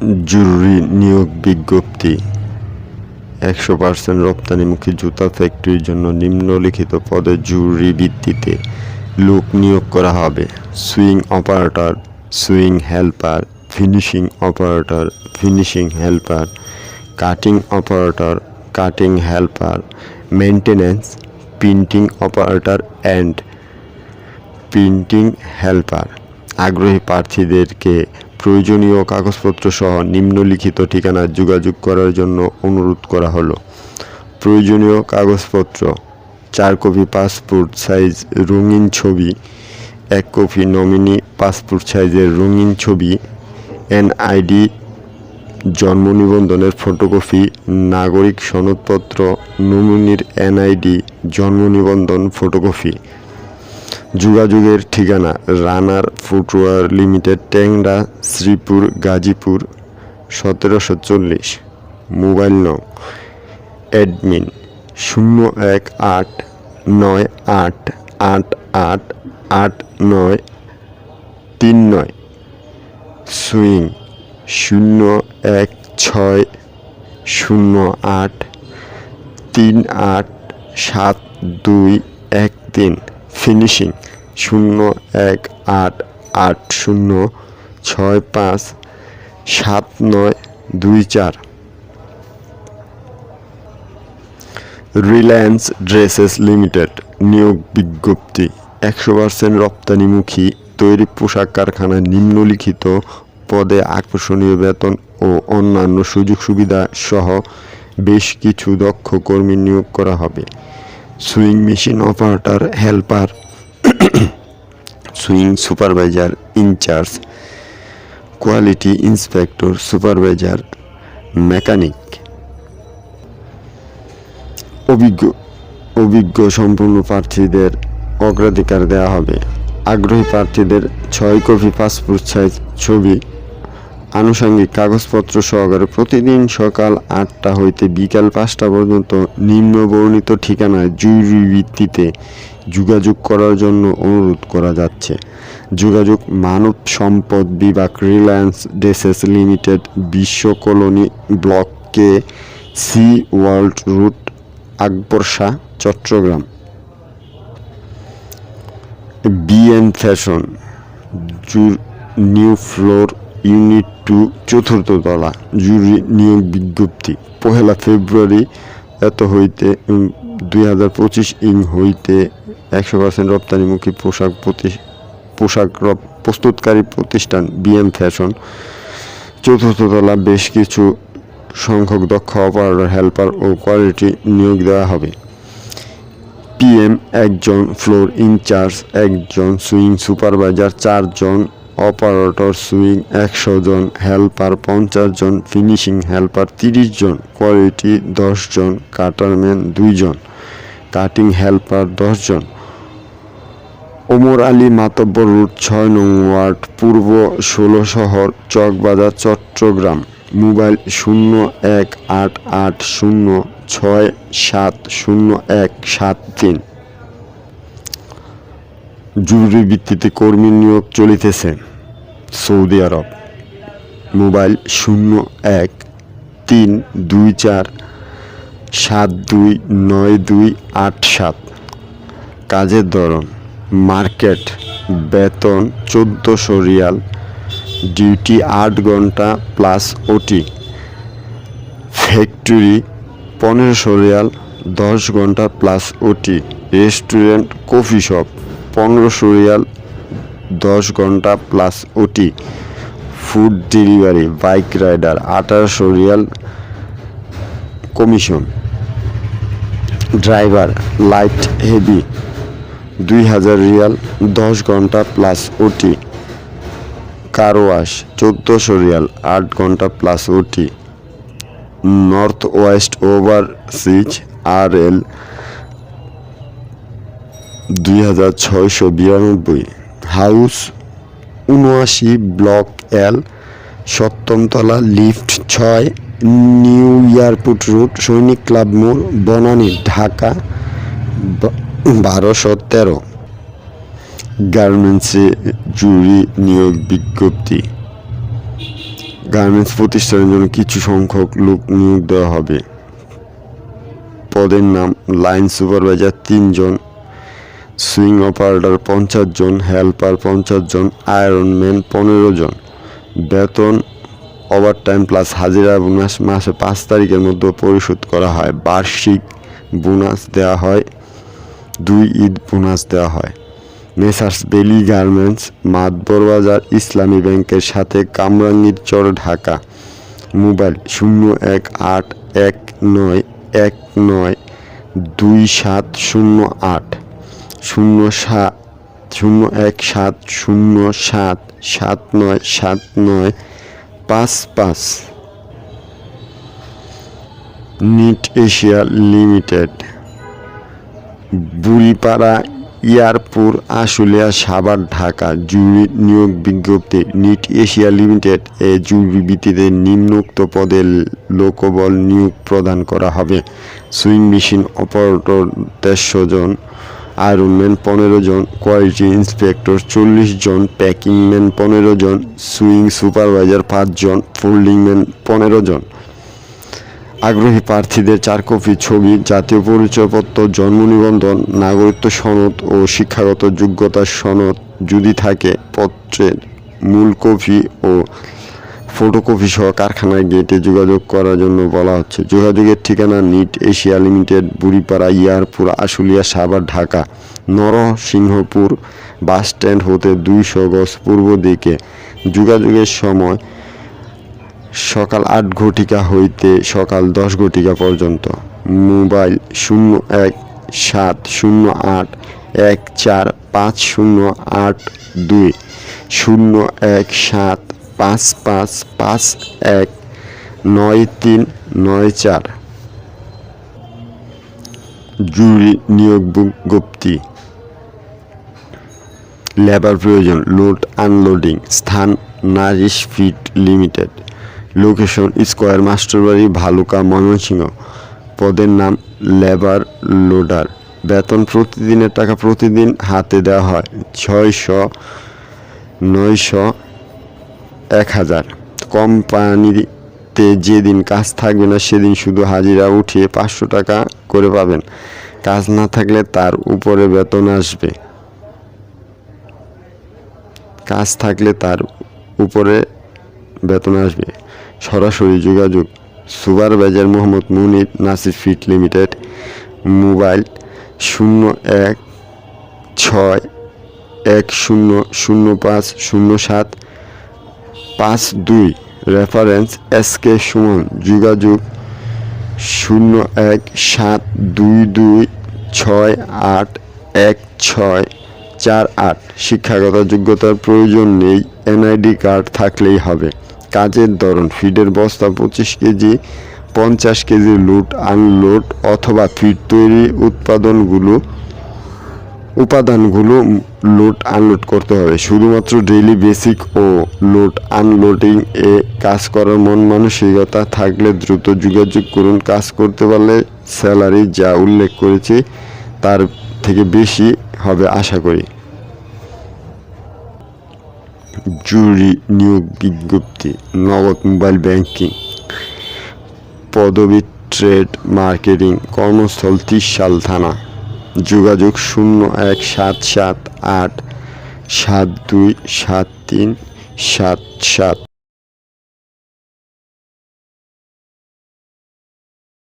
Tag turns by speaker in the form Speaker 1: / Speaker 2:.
Speaker 1: জরুরি নিয়োগ বিজ্ঞপ্তি। একশো পার্সেন্ট রপ্তানিমুখী জুতা ফ্যাক্টরির জন্য নিম্নলিখিত পদে জরুরি ভিত্তিতে লোক নিয়োগ করা হবে। Sewing operator, sewing helper, finishing operator, finishing helper, cutting operator, cutting helper maintenance printing operator and printing helper. আগ্রহী প্রার্থীদেরকে প্রয়োজনীয় কাগজপত্র সহ নিম্নলিখিত ঠিকানায় যোগাযোগ করার জন্য অনুরোধ করা হলো। প্রয়োজনীয় কাগজপত্র, চার কপি পাসপোর্ট সাইজ রঙিন ছবি, এক কপি নমিনি পাসপোর্ট সাইজের রঙিন ছবি, এনআইডি, জন্ম নিবন্ধনের ফটোকপি, নাগরিক সনদপত্র, নমিনির এনআইডি, জন্ম নিবন্ধন ফটোকপি। যোগাযোগের ঠিকানা রানার ফুটওয়ার লিমিটেড, ট্যাংরা, শ্রীপুর, গাজীপুর, সতেরোশো চল্লিশ। মোবাইল নং অ্যাডমিন শূন্য এক আট নয় আট আট আট আট নয় তিন নয়। সুইং শূন্য এক ছয় শূন্য আট তিন আট সাত দুই এক তিন। ফিনিশিং শূন্য, এক, আট আট, শূন্য, ছয়, পাঁচ, সাত, নয়, দুই, চার। রিলায়েন্স ড্রেসেস লিমিটেড নিয়োগ বিজ্ঞপ্তি, একশো পার্সেন্ট রপ্তানিমুখী, তৈরি পোশাক কারখানায় নিম্নলিখিত পদে আকর্ষণীয় বেতন ও অন্যান্য সুযোগ সুবিধা সহ বেশ কিছু দক্ষ কর্মী নিয়োগ করা হবে। Sewing machine operator, helper, sewing supervisor in charge, quality inspector, supervisor, mechanic. অভিজ্ঞ অভিজ্ঞ সম্পূর্ণ প্রার্থীদের অগ্রাধিকার দেওয়া হবে। আগ্রহী প্রার্থীদের ছয় কপি পাসপোর্ট সাইজ ছবি আনুষঙ্গিক কাগজপত্র সহকারে প্রতিদিন সকাল আটটা হইতে বিকাল পাঁচটা পর্যন্ত নিম্ন বর্ণিত ঠিকানায় জরুরি ভিত্তিতে যোগাযোগ করার জন্য অনুরোধ করা যাচ্ছে। যোগাযোগ মানব সম্পদ বিভাগ রিলায়েন্স ডেসেস লিমিটেড বিশ্ব colony block K C world route, Akbar Shah, Chittagong. BN fashion new floor unit two, চতুর্থ তলা, জুরি নিয়োগ বিজ্ঞপ্তি। পহেলা ফেব্রুয়ারি এত হইতে দুই হাজার পঁচিশ ইং হইতে একশো পার্সেন্ট রপ্তানিমুখী পোশাক প্রতি পোশাক প্রস্তুতকারী প্রতিষ্ঠান বিএম ফ্যাশন। চতুর্থ তলা বেশ কিছু সংখ্যক দক্ষ অপারেটর, হেল্পার ও কোয়ালিটি নিয়োগ দেওয়া হবে। পিএম একজন ফ্লোর ইনচার্জ, একজন সুইং সুপারভাইজার, চারজন অপারেটর, সুইং একশো জন, হেল্পার পঞ্চাশ জন, ফিনিশিং হেল্পার তিরিশ জন, কোয়ালিটি দশ জন, কাটারম্যান দুইজন কাটিং হেল্পার দশ জন। ওমর আলী মাতব্বর রুট ছয় নং ওয়ার্ড, পূর্ব ষোলো শহর, চকবাজার, চট্টগ্রাম। মোবাইল শূন্য এক আট আট শূন্য ছয় সাত শূন্য এক সাত তিন। জরুরি ভিত্তিতে কর্মী নিয়োগ চলিতেছে। সৌদি আরব। মোবাইল শূন্য এক তিন দুই চার সাত দুই নয় দুই আট সাত। কাজের ধরন, মার্কেট, বেতন চোদ্দোশো রিয়াল, ডিউটি আট ঘণ্টা প্লাস ওটি। ফ্যাক্টরি পনেরোশো রিয়াল, দশ ঘণ্টা plus OT. Restaurant, coffee shop. পনেরোশো রিয়াল, দশ ঘণ্টা plus OT food delivery bike rider আঠারোশো Real commission driver light heavy দুই হাজার রিয়াল, দশ ঘণ্টা প্লাস ওটি। কার ওয়াশ চোদ্দোশো রিয়াল, আট ঘণ্টা plus OT. North west overseas R L দুই হাজার ছয়শো বিরানব্বই, হাউস উনআশি ব্লক এল, সপ্তমতলা লিফট ছয়, নিউ এয়ারপোর্ট রোড, সৈনিক ক্লাব মোড়, বনানী, ঢাকা বারোশো তেরো। গার্মেন্টসে জুরি নিয়োগ বিজ্ঞপ্তি। গার্মেন্টস প্রতিষ্ঠানের জন্য কিছু সংখ্যক লোক নিয়োগ দেওয়া হবে। পদের নাম লাইন সুপারভাইজার তিনজন। সুইং অপারেটর পঞ্চাশ জন, হেল্পার পঞ্চাশ জন আয়রন ম্যান পনেরো জন। বেতন ওভারটাইম প্লাস হাজিরা বোনাস মাসে পাঁচ তারিখের মধ্যে পরিশোধ করা হয়। বার্ষিক বোনাস দেওয়া হয়। দুই ঈদ বোনাস দেওয়া হয়। মেসার্স বেলি গার্মেন্টস মাতবর বাজার ইসলামী ব্যাংকের সাথে কামরাঙ্গীর চর ঢাকা। মোবাইল শূন্য এক আট এক নয় এক নয় দুই সাত শূন্য আট। শূন্য সাত, শূন্য এক সাত, শূন্য সাত সাত নয় সাত নয়, পাঁচ পাঁচ। Knit Asia Limited, Buripara Yarpur Ashulia, Savar, Dhaka. জুরি নিয়োগ বিজ্ঞপ্তি, নিট এশিয়া লিমিটেড এ জরুরি ভিত্তিতে নিম্নোক্ত পদে লোকবল নিয়োগ প্রদান করা হবে। সুইং মেশিন অপারেটর দেড়শো জন আয়রনম্যান পনেরো জন কোয়ালিটি ইন্সপেক্টর চল্লিশ জন প্যাকিং ম্যান পনেরো জন সুইং সুপারভাইজার পাঁচজন ফোল্ডিং ম্যান পনেরো জন। আগ্রহী প্রার্থীদের চার কপি ছবি, জাতীয় পরিচয়পত্র, জন্ম নিবন্ধন, নাগরিকত্ব সনদ ও শিক্ষাগত যোগ্যতার সনদ যদি থাকে, পত্রের মূল কপি ও ফটোকপি সহ কারখানার গেটে যোগাযোগ করার জন্য বলা হচ্ছে, যোগাযোগের ঠিকানা Knit Asia Limited, Buripara, Yarpur, Ashulia, Savar, Dhaka. Narsinghpur bus stand হতে দুইশো গজ পূর্ব দিকে। যোগাযোগের সময় সকাল আট ঘটিকা হইতে সকাল দশ ঘটিকা পর্যন্ত। মোবাইল শূন্য এক সাত শূন্য আট এক চার পাঁচ শূন্য আট দুই। শূন্য এক সাত পাঁচ পাঁচ পাঁচ, এক, নয়, তিন, নয়, চার। জরুরি নিয়োগ বিজ্ঞপ্তি লেবার প্রয়োজন, লোড আনলোডিং, স্থান Nourish Fit Limited. Location, square, Masterbari, Bhaluka, Mymensingh. পদের নাম, লেবার লোডার। বেতন প্রতিদিনের টাকা প্রতিদিন হাতে দেওয়া হয়। ছয়শো, নয়শো এক হাজার। কোম্পানিতে যেদিন কাজ থাকবে না, সেদিন শুধু হাজিরা উঠিয়ে পাঁচশো টাকা করে পাবেন। কাজ না থাকলে তার উপরে বেতন আসবে। কাজ থাকলে তার উপরে বেতন আসবে। সরাসরি যোগাযোগ। Supervisor Mohammad Munir Nasir Fit Limited, mobile শূন্য এক ছয় এক শূন্য শূন্য পাঁচ শূন্য সাত পাঁচ দুই রেফারেন্স এস কে সুমন যোগাযোগ শূন্য এক সাত দুই দুই ছয় আট এক ছয় চার আট। শিক্ষাগত যোগ্যতার প্রয়োজন নেই এনআইডি কার্ড থাকলেই হবে। কাজের ধরন ফিডের বস্তা পঁচিশ কেজি, পঞ্চাশ কেজি লুট আনলোড অথবা ফিড তৈরি উৎপাদনগুলো উপাদানগুলো লোড আনলোড করতে হবে। শুধুমাত্র ডেইলি বেসিক ও লোড আনলোডিং এ কাজ করার মন মানসিকতা থাকলে দ্রুত যোগাযোগ করুন। কাজ করতে পারলে স্যালারি যা উল্লেখ করেছি তার থেকে বেশি হবে আশা করি। জরুরি নিয়োগ বিজ্ঞপ্তি, নগদ মোবাইল ব্যাংকিং, পদবি ট্রেড মার্কেটিং, কর্মস্থল ত্রিশাল থানা। যোগাযোগ শূন্য এক সাত সাত আট সাত দুই সাত তিন সাত সাত